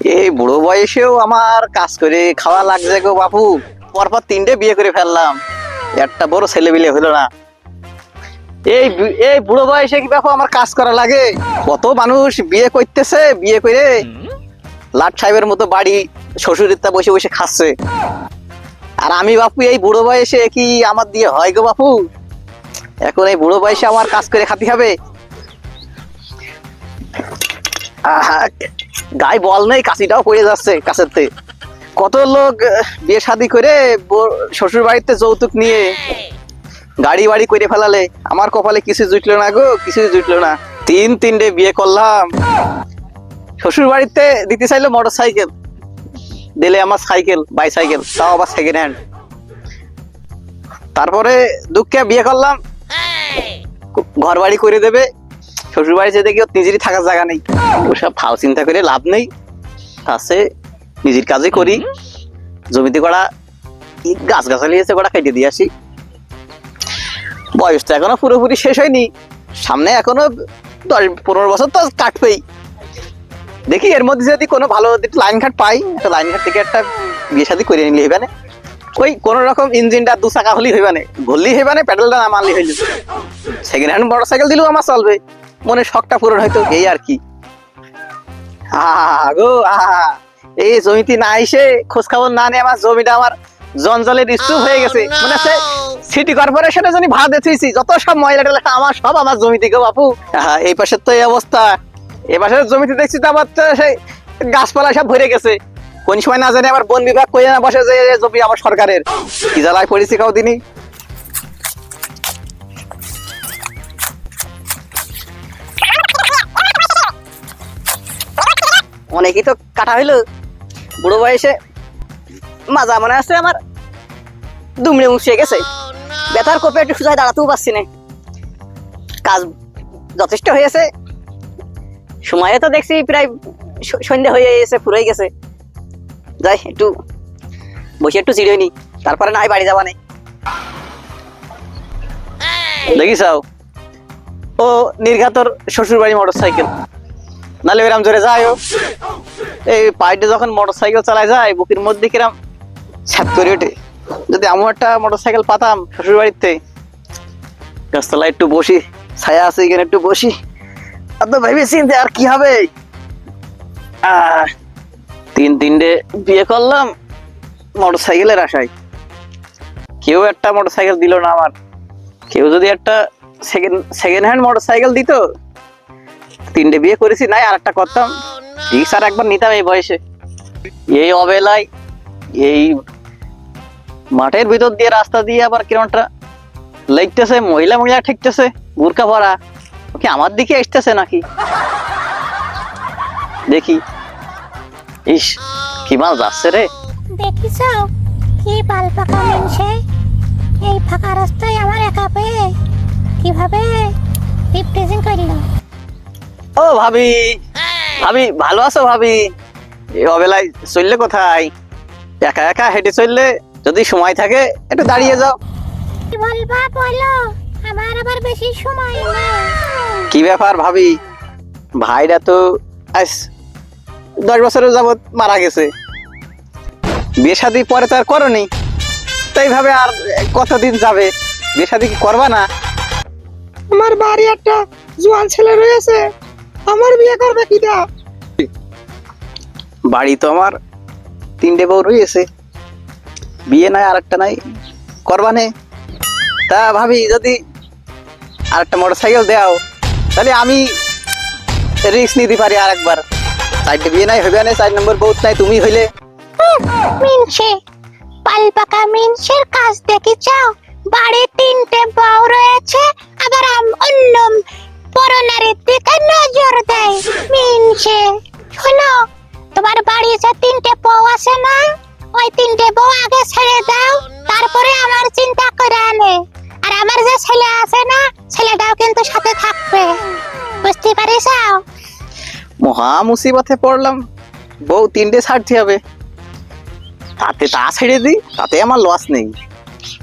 এই বুড়ো বয়সেও আমার কাজ করে খাওয়া লাগছে গো বাপু। পরপর তিনটে বিয়ে করে ফেললাম। একটা বড় ছেলে বিলে হলো না। এই এই বুড়ো বয়সে কি বাপু আমার কাজ করা লাগে? কত মানুষ বিয়ে করতেছে বিয়ে করে লাট সাহেবের মতো বাড়ি শ্বশুরিতা বসে বসে খাচ্ছে। আর আমি বাপু এই বুড়ো বয়সে কি আমার দিয়ে হয় গো বাপু? এখন এই বুড়ো বয়সে আমার কাজ করে খাতে হবে? আহা, গায়ে বল নেই, কাশিটাও পড়ে যাচ্ছে থেকে। কত লোক বিয়ে শাদি করে শ্বশুর বাড়িতে যৌতুক নিয়ে গাড়ি বাড়ি করে ফেলালে। আমার কপালে কিছু জুটলো না গো, কিছু জুটলো না। তিন তিনটে বিয়ে করলাম। শ্বশুর বাড়িতে দিতে চাইলো মোটর সাইকেল দিলে আমার সাইকেল, বাইসাইকেল, তাও আবার সেকেন্ড হ্যান্ড তারপরে দুঃখে বিয়ে করলাম। ঘর বাড়ি করে দেবে। শ্বশুর বাড়ি যেতে গিয়ে নিজেরই থাকার জায়গা নেই। ওসব ফাও চিন্তা করে লাভ নেই। আছে নিজের কাজে করি। জমিতে করা গাছ গাছালি এসে করা কেটে দিয়ে আসি। বয়স তো এখনও পুরোপুরি শেষ হয়নি। সামনে এখনও দশ, পনেরো বছর তো কাটবেই। দেখি এর মধ্যে যদি কোনো ভালো লাইন ঘাট পাই, একটা লাইন ঘাট থেকে একটা বিয়ে শাদি করে নিলে হইবে না ওই কোন রকম ইঞ্জিনটা দু চাকা হলেই হইবে না ঘুরলেই হইবে না প্যাডেলটা না মারলেই হইল। সেকেন্ড হ্যান্ড মোটর সাইকেল দিলেও আমার চলবে। মনে শখটা পূরণ হয়তো এই আর কি। গো এই জমিতে না এসে খোঁজ খবর না নিয়ে আমার জমিটা আমার জঞ্জলের স্তূপ হয়ে গেছে। মনে আছে? সিটি কর্পোরেশনে যদি ভাড়া দিতেছি যত সব ময়লা আমার সব আমার জমিতে গো বাপু। এই পাশের তো এই অবস্থা। এ পাশের জমিতে দেখছি তো আমার তো সেই গাছপালা সব ভরে গেছে। কোন সময় না জানি আবার বন বিভাগ কই না বসে যে জমি আমার সরকারের। কি জ্বালায় পড়েছি কাউ দিনই অনেকই তো কাটা হইল। বুড়ো বয়সে মাজা মনে আছে আমার? দুমড়ে মুছিয়ে গেছে। ব্যথার কোপে একটু সুজায় দাঁড়াতেও পারছি না। কাজ যথেষ্ট হয়েছে। সময়ে তো দেখছি প্রায় সন্ধ্যা হয়ে গেছে ফুরাই গেছে। যাই, একটু বসে একটু চিড়ে নি। তারপরে নাই বাড়ি যাবা নেই। দেখিস ও নির্ঘাতর শ্বশুর বাড়ি মোটর সাইকেল নালে এরম জোরে যায় ও। এই পাইটে যখন মোটর সাইকেল চালায় যায়, বুকের মধ্যে কিরাম ছাপ করে ওঠে। যদি এমন একটা মোটর সাইকেল পাতাম শ্বশুর বাড়িতে গাছতলায় একটু বসি, ছায়া আছে এখানে একটু বসি। আর তো ভেবে চিনতে আর কি হবে? তিন তিনটে বিয়ে করলাম মোটর সাইকেলের আশায়। কেউ একটা মোটর সাইকেল দিল না আমার। কেউ যদি একটা second second hand motorcycle দিত তিনটে বিয়ে করেছি, নাই আর একটা করতাম। রিক্স আর একবার নিতাম এই বয়সে। এই অবেলায় এই মাঠের ভিতর দিয়ে রাস্তা দিয়ে আবার কিরমটা লাগতেছে, মহিলা মহিলা ঠেকতেছে, বুরকা ভরা। ওকে আমার দিকে আসতেছে নাকি? দেখি। ইস, কি মাল যাচ্ছে রে। দেখিস কি বাল পাকা মিনছে এই ফাঁকা রাস্তায় আমার একা পেয়ে কীভাবে রিপ্রেজেন্ট করল ও ভাবি ভাবি ভালো আছো ভাবি? এই অবেলায় চললে কোথায়? একা একা হেঁটে চললে যদি সময় থাকে একটু দাঁড়িয়ে যাও। কি বলবা বলো? আমার আবার বেশি সময় নেই। কি ব্যাপার ভাবি? ভাইরা তো আজ দশ বছরের যাবৎ মারা গেছে। বিয়ে শাদি পরে তো আর করনি। তো এইভাবে আর কতদিন যাবে? বিয়ে শাদি কি করবা না? আমার বাড়ি একটা জোয়ান ছেলে রয়েছে। আমার বিয়ে করবে কিটা? বাড়ি তো আমার তিনটে বউ রয়েছে। বিয়ে নাই আর একটা নাই। করবা নে। তা ভাবি যদি আর একটা মোটর সাইকেল দাও তাহলে আমি রিস্ক নিতে পারি আর একবার চারটে বিয়ে নাই হবে না চার নম্বর বউ নাই তুমি হইলে। মিনছে পাল পাকা মিনছের কাজ দেখি চাও বাড়ি তিনটে বউ রয়েছে আবার মিনছে শোনো, তোমার বাড়ি যে তিনটে বউ আছে না, ওই তিনটে বউ আগে ছেড়ে দাও, তারপরে আমার চিন্তা করে আনে। আর আমার যে ছেলে আছে না, ছেলেটাও কিন্তু সাথে থাকবে। বুঝতে পারিস মহা মুসিবতে পড়লাম। বউ তিনটে ছাড়তে হবে। তাতে তা ছেড়ে দিই, তাতে আমার লস নেই।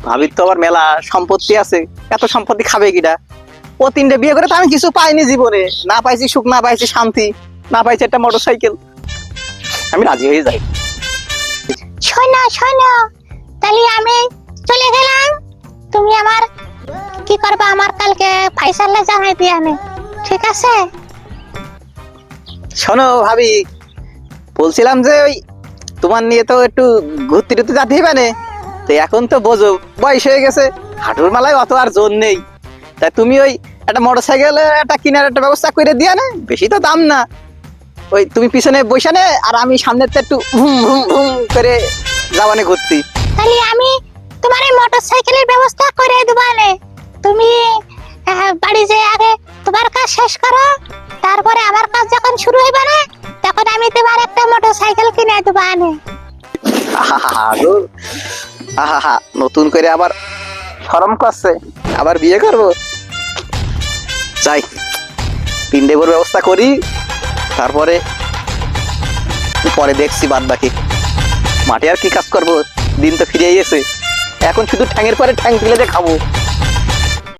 ভাবির তো আবার মেলা সম্পত্তি আছে। এত সম্পত্তি খাবে কিটা ও তিনটে বিয়ে করে তো আমি কিছু পাইনি জীবনে। না পাইছি সুখ, না পাইছি শান্তি। না পাইছি একটা মোটর সাইকেল আমি রাজি হয়ে যাই। শোনো শোনো তাহলে আমি চলে গেলাম। তুমি আমার কি করবা? আমার কালকে ফাইসালে জানাই দিয়ে আনে ঠিক আছে? শোনো ভাবি বলছিলাম যে ওই তোমার নিয়ে তো একটু ঘুরতে টুরতে যেতে হবে না। তো এখন তো বোঝো বয়স হয়ে গেছে হাঁটুর মালায় অত আর জোর নেই। তাই তুমি ওই একটা মোটর সাইকেল একটা কেনার একটা ব্যবস্থা করে দিয়া না বেশি তো দাম না। ওই তুমি পিছনে বসে নে আর আমি সামনে একটু ভুম ভুম ভুম করে যাবানে ঘুরতি। তাহলে আমি তোমার এই মোটরসাইকেলের ব্যবস্থা করে দেবো আনে তুমি বাড়ি যেয়ে আগে তোমার কাজ শেষ করো তারপরে আমার কাজ যখন শুরু হইবে না তখন আমি তোমার একটা মোটরসাইকেল কিনে দেবো আনে। আহা নতুন করে আবার শরম করছে। আবার বিয়ে করব? যাই তিন ডেবর ব্যবস্থা করি। তারপরে পরে দেখছি বাদ বাকি। মাঠে আর কি কাজ করব? দিন তো ফিরে গেছে এখন শুধু ঠ্যাঙের পরে ঠ্যাং তুলে দিয়ে খাব।